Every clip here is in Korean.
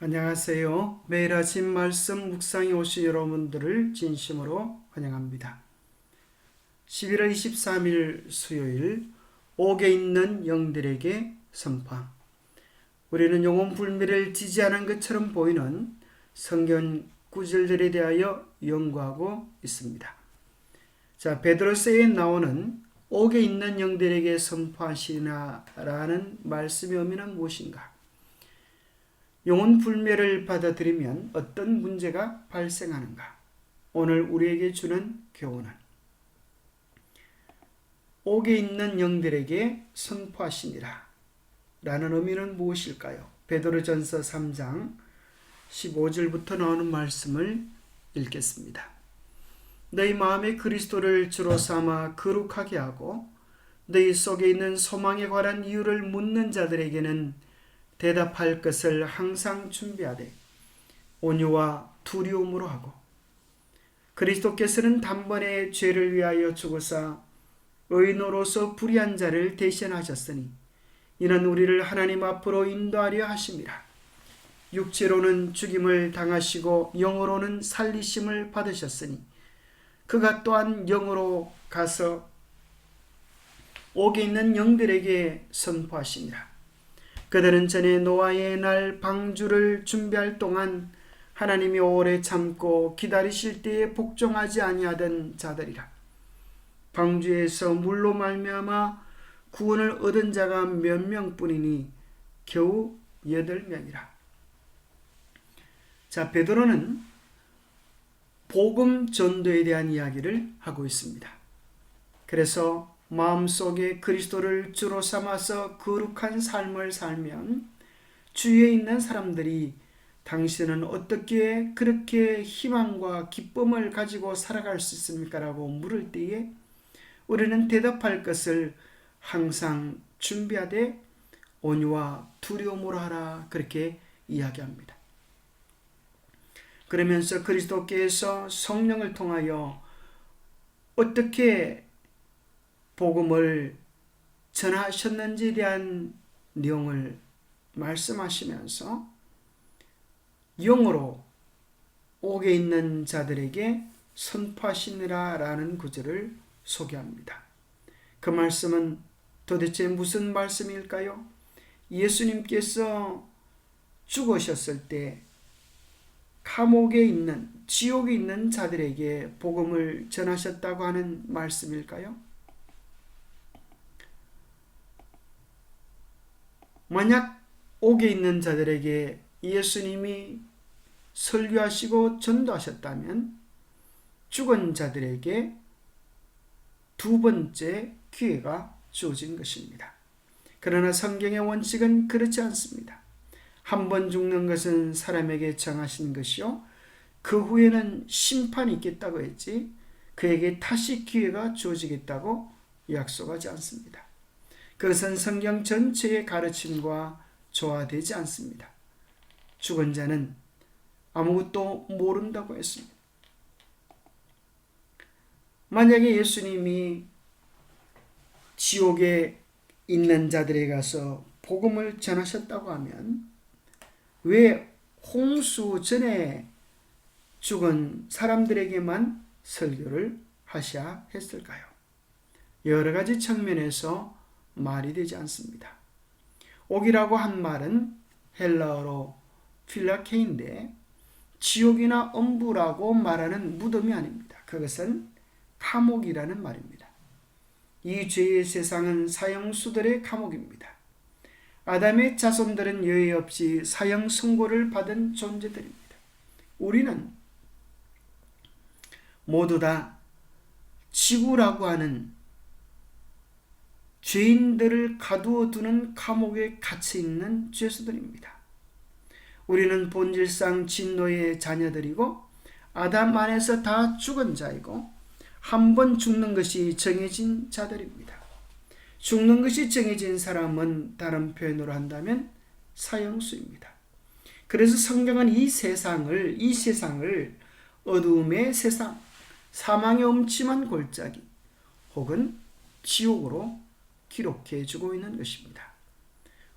안녕하세요. 매일 아침 말씀 묵상에 오신 여러분들을 진심으로 환영합니다. 11월 23일 수요일 옥에 있는 영들에게 선파 우리는 영혼 불멸을 지지하는 것처럼 보이는 성경 구절들에 대하여 연구하고 있습니다. 자, 베드로서에 나오는 옥에 있는 영들에게 선포하시나라는 말씀의 의미는 무엇인가? 영혼 불멸을 받아들이면 어떤 문제가 발생하는가? 오늘 우리에게 주는 교훈은 옥에 있는 영들에게 선포하시니라. 라는 의미는 무엇일까요? 베드로전서 3장 15절부터 나오는 말씀을 읽겠습니다. 너희 마음에 그리스도를 주로 삼아 거룩하게 하고 너희 속에 있는 소망에 관한 이유를 묻는 자들에게는 대답할 것을 항상 준비하되 온유와 두려움으로 하고 그리스도께서는 단번에 죄를 위하여 죽으사 의인으로서 불의한 자를 대신하셨으니 이는 우리를 하나님 앞으로 인도하려 하심이라. 육체로는 죽임을 당하시고 영으로는 살리심을 받으셨으니 그가 또한 영으로 가서 옥에 있는 영들에게 선포하시니라 그들은 전에 노아의 날 방주를 준비할 동안 하나님이 오래 참고 기다리실 때에 복종하지 아니하던 자들이라. 방주에서 물로 말미암아 구원을 얻은 자가 몇 명뿐이니 겨우 여덟 명이라. 자, 베드로는 복음 전도에 대한 이야기를 하고 있습니다. 그래서 마음속에 그리스도를 주로 삼아서 거룩한 삶을 살면 주위에 있는 사람들이 당신은 어떻게 그렇게 희망과 기쁨을 가지고 살아갈 수 있습니까? 라고 물을 때에 우리는 대답할 것을 항상 준비하되 온유와 두려움으로 하라 그렇게 이야기합니다. 그러면서 그리스도께서 성령을 통하여 어떻게 복음을 전하셨는지에 대한 내용을 말씀하시면서 영으로 옥에 있는 자들에게 선포하시느라 라는 구절을 소개합니다. 그 말씀은 도대체 무슨 말씀일까요? 예수님께서 죽으셨을 때 감옥에 있는 지옥에 있는 자들에게 복음을 전하셨다고 하는 말씀일까요? 만약 옥에 있는 자들에게 예수님이 설교하시고 전도하셨다면 죽은 자들에게 두 번째 기회가 주어진 것입니다. 그러나 성경의 원칙은 그렇지 않습니다. 한 번 죽는 것은 사람에게 정하신 것이요. 그 후에는 심판이 있겠다고 했지, 그에게 다시 기회가 주어지겠다고 약속하지 않습니다. 그것은 성경 전체의 가르침과 조화되지 않습니다. 죽은 자는 아무것도 모른다고 했습니다. 만약에 예수님이 지옥에 있는 자들에 가서 복음을 전하셨다고 하면 왜 홍수 전에 죽은 사람들에게만 설교를 하셔야 했을까요? 여러 가지 측면에서 말이 되지 않습니다. 옥이라고 한 말은 헬라어로 필라케인데 지옥이나 엄부라고 말하는 무덤이 아닙니다. 그것은 감옥이라는 말입니다. 이 죄의 세상은 사형수들의 감옥입니다. 아담의 자손들은 여의 없이 사형 선고를 받은 존재들입니다. 우리는 모두 다 지구라고 하는 죄인들을 가두어 두는 감옥에 갇혀 있는 죄수들입니다. 우리는 본질상 진노의 자녀들이고 아담 안에서 다 죽은 자이고 한 번 죽는 것이 정해진 자들입니다. 죽는 것이 정해진 사람은 다른 표현으로 한다면 사형수입니다. 그래서 성경은 이 세상을 이 세상을 어두움의 세상, 사망의 엄침한 골짜기 혹은 지옥으로 기록해 주고 있는 것입니다.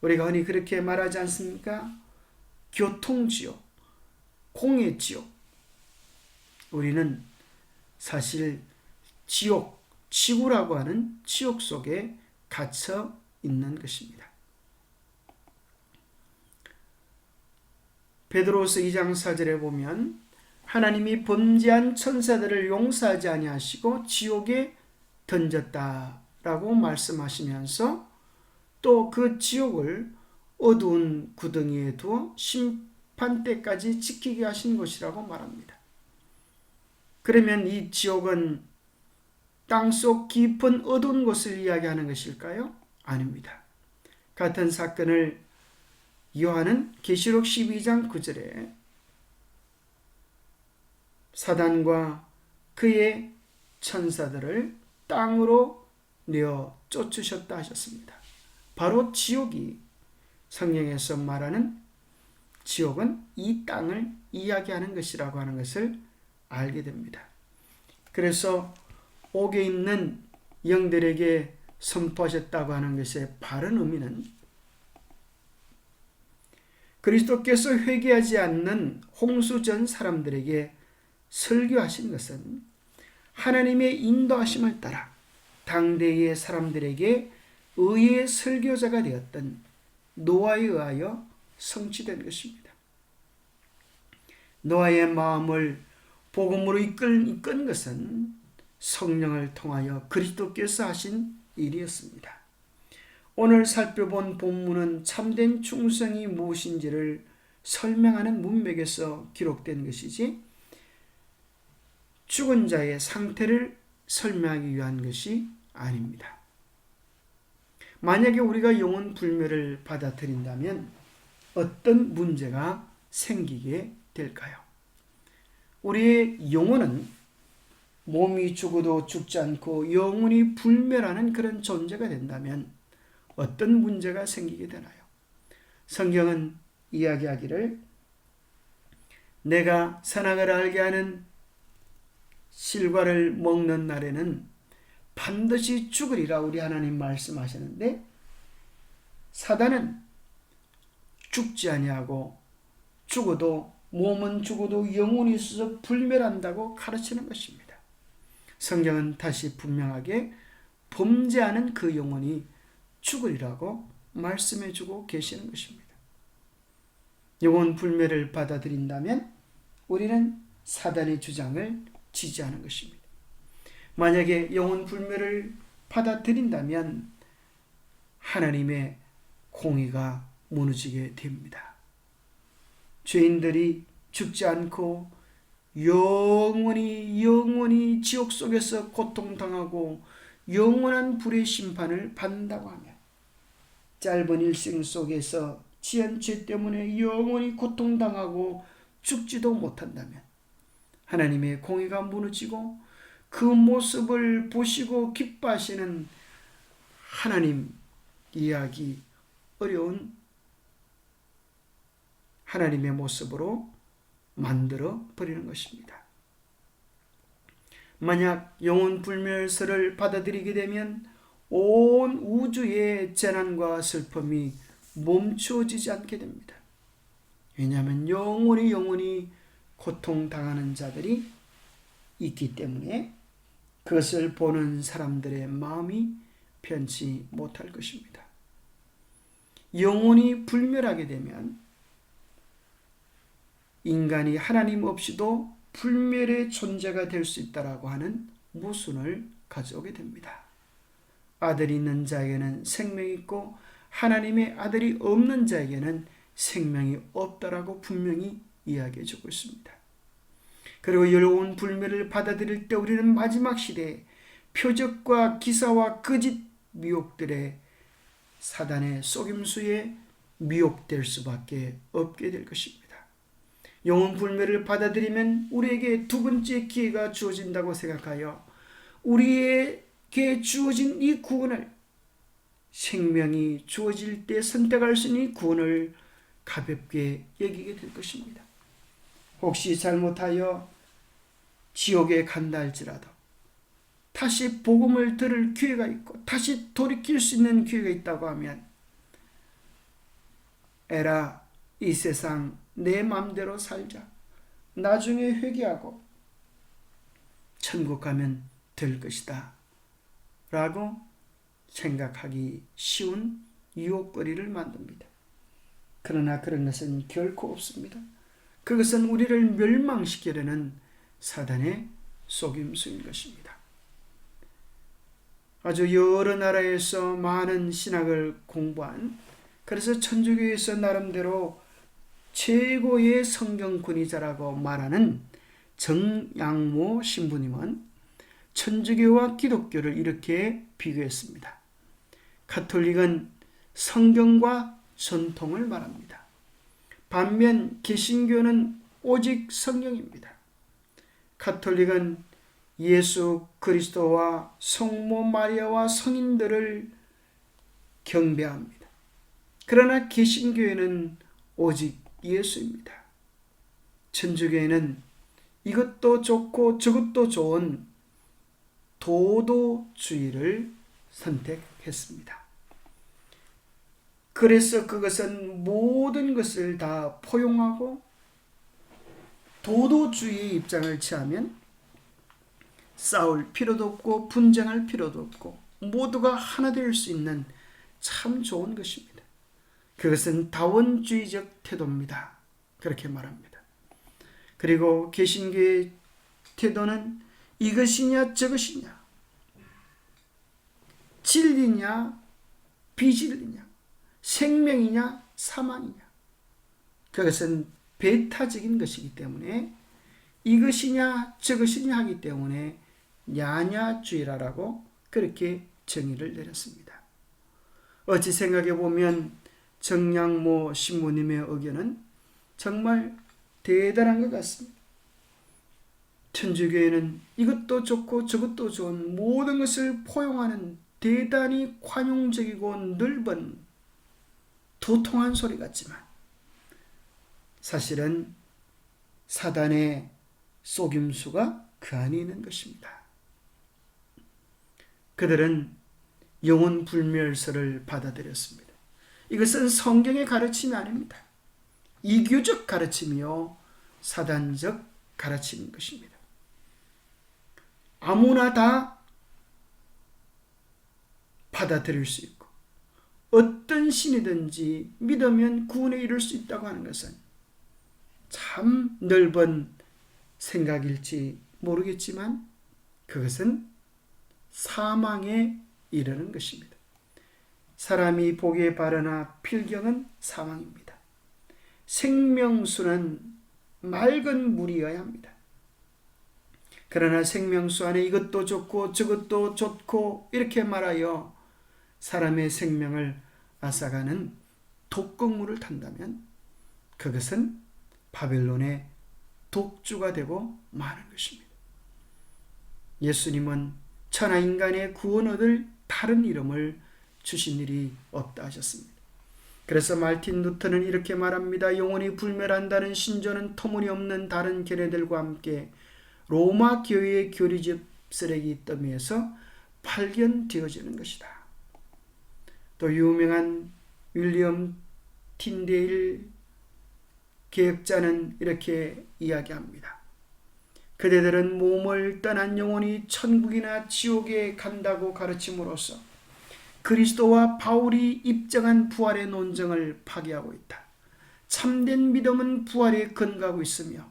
우리가 흔히 그렇게 말하지 않습니까? 교통지옥, 공해지옥. 우리는 사실 지옥, 지구라고 하는 지옥 속에 갇혀 있는 것입니다. 베드로서 2장 4절에 보면 하나님이 범죄한 천사들을 용서하지 아니하시고 지옥에 던졌다 라고 말씀하시면서 또 그 지옥을 어두운 구덩이에 두어 심판 때까지 지키게 하신 것이라고 말합니다. 그러면 이 지옥은 땅속 깊은 어두운 곳을 이야기하는 것일까요? 아닙니다. 같은 사건을 요한은 계시록 12장 9절에 사단과 그의 천사들을 땅으로 내어 쫓으셨다 하셨습니다. 바로 지옥이 성경에서 말하는 지옥은 이 땅을 이야기하는 것이라고 하는 것을 알게 됩니다. 그래서 옥에 있는 영들에게 선포하셨다고 하는 것의 바른 의미는 그리스도께서 회개하지 않는 홍수전 사람들에게 설교하신 것은 하나님의 인도하심을 따라 당대의 사람들에게 의의 설교자가 되었던 노아에 의하여 성취된 것입니다. 노아의 마음을 복음으로 이끈, 이끈 것은 성령을 통하여 그리스도께서 하신 일이었습니다. 오늘 살펴본 본문은 참된 충성이 무엇인지를 설명하는 문맥에서 기록된 것이지 죽은 자의 상태를 설명하기 위한 것이 아닙니다. 만약에 우리가 영혼 불멸을 받아들인다면 어떤 문제가 생기게 될까요? 우리의 영혼은 몸이 죽어도 죽지 않고 영혼이 불멸하는 그런 존재가 된다면 어떤 문제가 생기게 되나요? 성경은 이야기하기를 내가 선악을 알게 하는 실과를 먹는 날에는 반드시 죽으리라 우리 하나님 말씀하시는데 사단은 죽지 아니하고 죽어도 몸은 죽어도 영혼이 있어서 불멸한다고 가르치는 것입니다. 성경은 다시 분명하게 범죄하는 그 영혼이 죽으리라고 말씀해 주고 계시는 것입니다. 영혼 불멸을 받아들인다면 우리는 사단의 주장을 지지하는 것입니다. 만약에 영혼 불멸을 받아들인다면 하나님의 공의가 무너지게 됩니다. 죄인들이 죽지 않고 영원히 영원히 지옥 속에서 고통당하고 영원한 불의 심판을 받는다고 하면 짧은 일생 속에서 지은 죄 때문에 영원히 고통당하고 죽지도 못한다면 하나님의 공의가 무너지고 그 모습을 보시고 기뻐하시는 하나님 이야기 어려운 하나님의 모습으로 만들어 버리는 것입니다. 만약 영혼 불멸설을 받아들이게 되면 온 우주의 재난과 슬픔이 멈추어지지 않게 됩니다. 왜냐하면 영원히 영원히 고통당하는 자들이 있기 때문에 그것을 보는 사람들의 마음이 편치 못할 것입니다. 영혼이 불멸하게 되면 인간이 하나님 없이도 불멸의 존재가 될 수 있다라고 하는 모순을 가져오게 됩니다. 아들이 있는 자에게는 생명이 있고 하나님의 아들이 없는 자에게는 생명이 없다라고 분명히 이야기해 주고 있습니다. 그리고 여로운 불멸을 받아들일 때 우리는 마지막 시대에 표적과 기사와 거짓 미혹들의 사단의 속임수에 미혹될 수밖에 없게 될 것입니다. 영혼 불멸을 받아들이면 우리에게 두 번째 기회가 주어진다고 생각하여 우리에게 주어진 이 구원을 생명이 주어질 때 선택할 수 있는 구원을 가볍게 여기게 될 것입니다. 혹시 잘못하여 지옥에 간다 할지라도 다시 복음을 들을 기회가 있고 다시 돌이킬 수 있는 기회가 있다고 하면 에라 이 세상 내 맘대로 살자. 나중에 회개하고 천국 가면 될 것이다. 라고 생각하기 쉬운 유혹거리를 만듭니다. 그러나 그런 것은 결코 없습니다. 그것은 우리를 멸망시키려는 사단의 속임수인 것입니다. 아주 여러 나라에서 많은 신학을 공부한 그래서 천주교에서 나름대로 최고의 성경 권위자라고 말하는 정양모 신부님은 천주교와 기독교를 이렇게 비교했습니다. 가톨릭은 성경과 전통을 말합니다. 반면 개신교는 오직 성령입니다. 가톨릭은 예수 그리스도와 성모 마리아와 성인들을 경배합니다. 그러나 개신교회는 오직 예수입니다. 천주교회는 이것도 좋고 저것도 좋은 도도주의를 선택했습니다. 그래서 그것은 모든 것을 다 포용하고 도도주의의 입장을 취하면 싸울 필요도 없고 분쟁할 필요도 없고 모두가 하나 될 수 있는 참 좋은 것입니다. 그것은 다원주의적 태도입니다. 그렇게 말합니다. 그리고 개신교의 태도는 이것이냐 저것이냐 진리냐 비진리냐 생명이냐 사망이냐 그것은 배타적인 것이기 때문에 이것이냐 저것이냐 하기 때문에 야냐주의라라고 그렇게 정의를 내렸습니다. 어찌 생각해 보면 정양모 신부님의 의견은 정말 대단한 것 같습니다. 천주교회는 이것도 좋고 저것도 좋은 모든 것을 포용하는 대단히 관용적이고 넓은 도통한 소리 같지만 사실은 사단의 속임수가 그 안에 있는 것입니다. 그들은 영혼 불멸설을 받아들였습니다. 이것은 성경의 가르침이 아닙니다. 이교적 가르침이요 사단적 가르침인 것입니다. 아무나 다 받아들일 수 있고 어떤 신이든지 믿으면 구원에 이를 수 있다고 하는 것은 참 넓은 생각일지 모르겠지만 그것은 사망에 이르는 것입니다. 사람이 보기에 바르나 필경은 사망입니다. 생명수는 맑은 물이어야 합니다. 그러나 생명수 안에 이것도 좋고 저것도 좋고 이렇게 말하여 사람의 생명을 앗아가는 독극물을 탄다면 그것은 바벨론의 독주가 되고 마는 것입니다. 예수님은 천하 인간의 구원 얻을 다른 이름을 주신 일이 없다 하셨습니다. 그래서 말틴 루터는 이렇게 말합니다. 영혼이 불멸한다는 신조는 터무니없는 다른 견해들과 함께 로마 교회의 교리집 쓰레기 더미에서 발견되어지는 것이다. 또 유명한 윌리엄 틴데일 계획자는 이렇게 이야기합니다. 그대들은 몸을 떠난 영혼이 천국이나 지옥에 간다고 가르침으로써 그리스도와 바울이 입증한 부활의 논증을 파괴하고 있다. 참된 믿음은 부활에 근거하고 있으며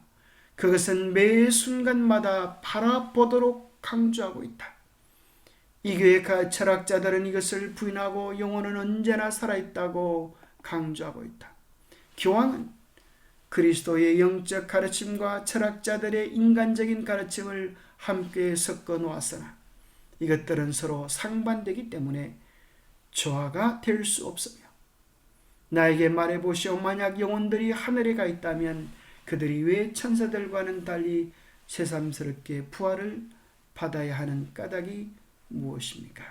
그것은 매 순간마다 바라보도록 강조하고 있다. 이 교회 철학자들은 이것을 부인하고 영혼은 언제나 살아있다고 강조하고 있다. 교황은 그리스도의 영적 가르침과 철학자들의 인간적인 가르침을 함께 섞어 놓았으나 이것들은 서로 상반되기 때문에 조화가 될 수 없으며 나에게 말해 보시오 만약 영혼들이 하늘에 가 있다면 그들이 왜 천사들과는 달리 새삼스럽게 부활을 받아야 하는 까닭이 무엇입니까?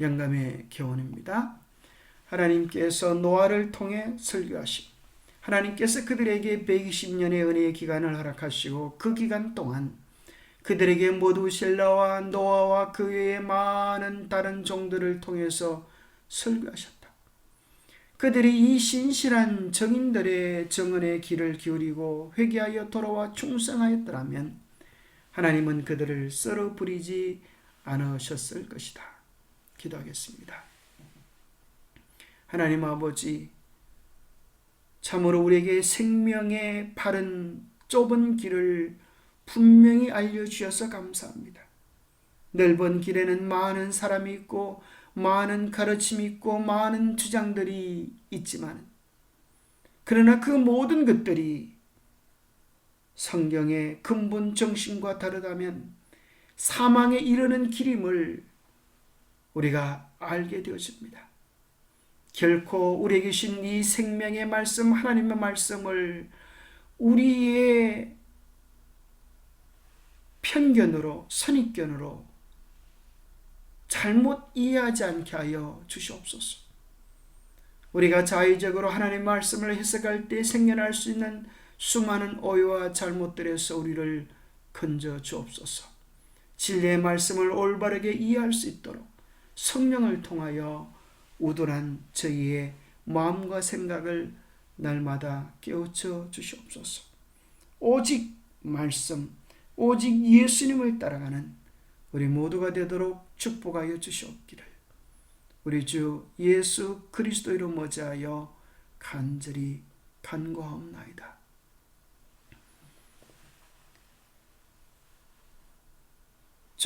영감의 교훈입니다. 하나님께서 노아를 통해 설교하시고 하나님께서 그들에게 120년의 은혜의 기간을 허락하시고 그 기간 동안 그들에게 모두 셀라와 노아와 그 외의 많은 다른 종들을 통해서 설교하셨다. 그들이 이 신실한 정인들의 정언의 귀를 기울이고 회개하여 돌아와 충성하였더라면 하나님은 그들을 썰어 부리지 않으셨을 것이다. 기도하겠습니다. 하나님 아버지, 참으로 우리에게 생명의 바른 좁은 길을 분명히 알려주셔서 감사합니다. 넓은 길에는 많은 사람이 있고 많은 가르침이 있고 많은 주장들이 있지만 그러나 그 모든 것들이 성경의 근본 정신과 다르다면 사망에 이르는 길임을 우리가 알게 되어집니다. 결코 우리에게 주신 이 생명의 말씀, 하나님의 말씀을 우리의 편견으로, 선입견으로 잘못 이해하지 않게 하여 주시옵소서. 우리가 자의적으로 하나님의 말씀을 해석할 때 생겨날 수 있는 수많은 오해와 잘못들에서 우리를 건져 주옵소서. 진리의 말씀을 올바르게 이해할 수 있도록 성령을 통하여 우둔한 저희의 마음과 생각을 날마다 깨우쳐 주시옵소서. 오직 말씀, 오직 예수님을 따라가는 우리 모두가 되도록 축복하여 주시옵기를 우리 주 예수 그리스도로 머지하여 간절히 간구하옵나이다.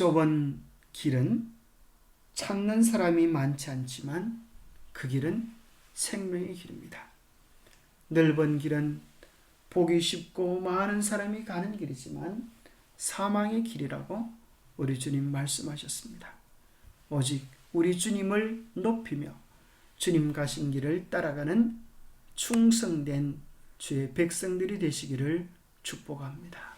좁은 길은 찾는 사람이 많지 않지만 그 길은 생명의 길입니다. 넓은 길은 보기 쉽고 많은 사람이 가는 길이지만 사망의 길이라고 우리 주님 말씀하셨습니다. 오직 우리 주님을 높이며 주님 가신 길을 따라가는 충성된 주의 백성들이 되시기를 축복합니다.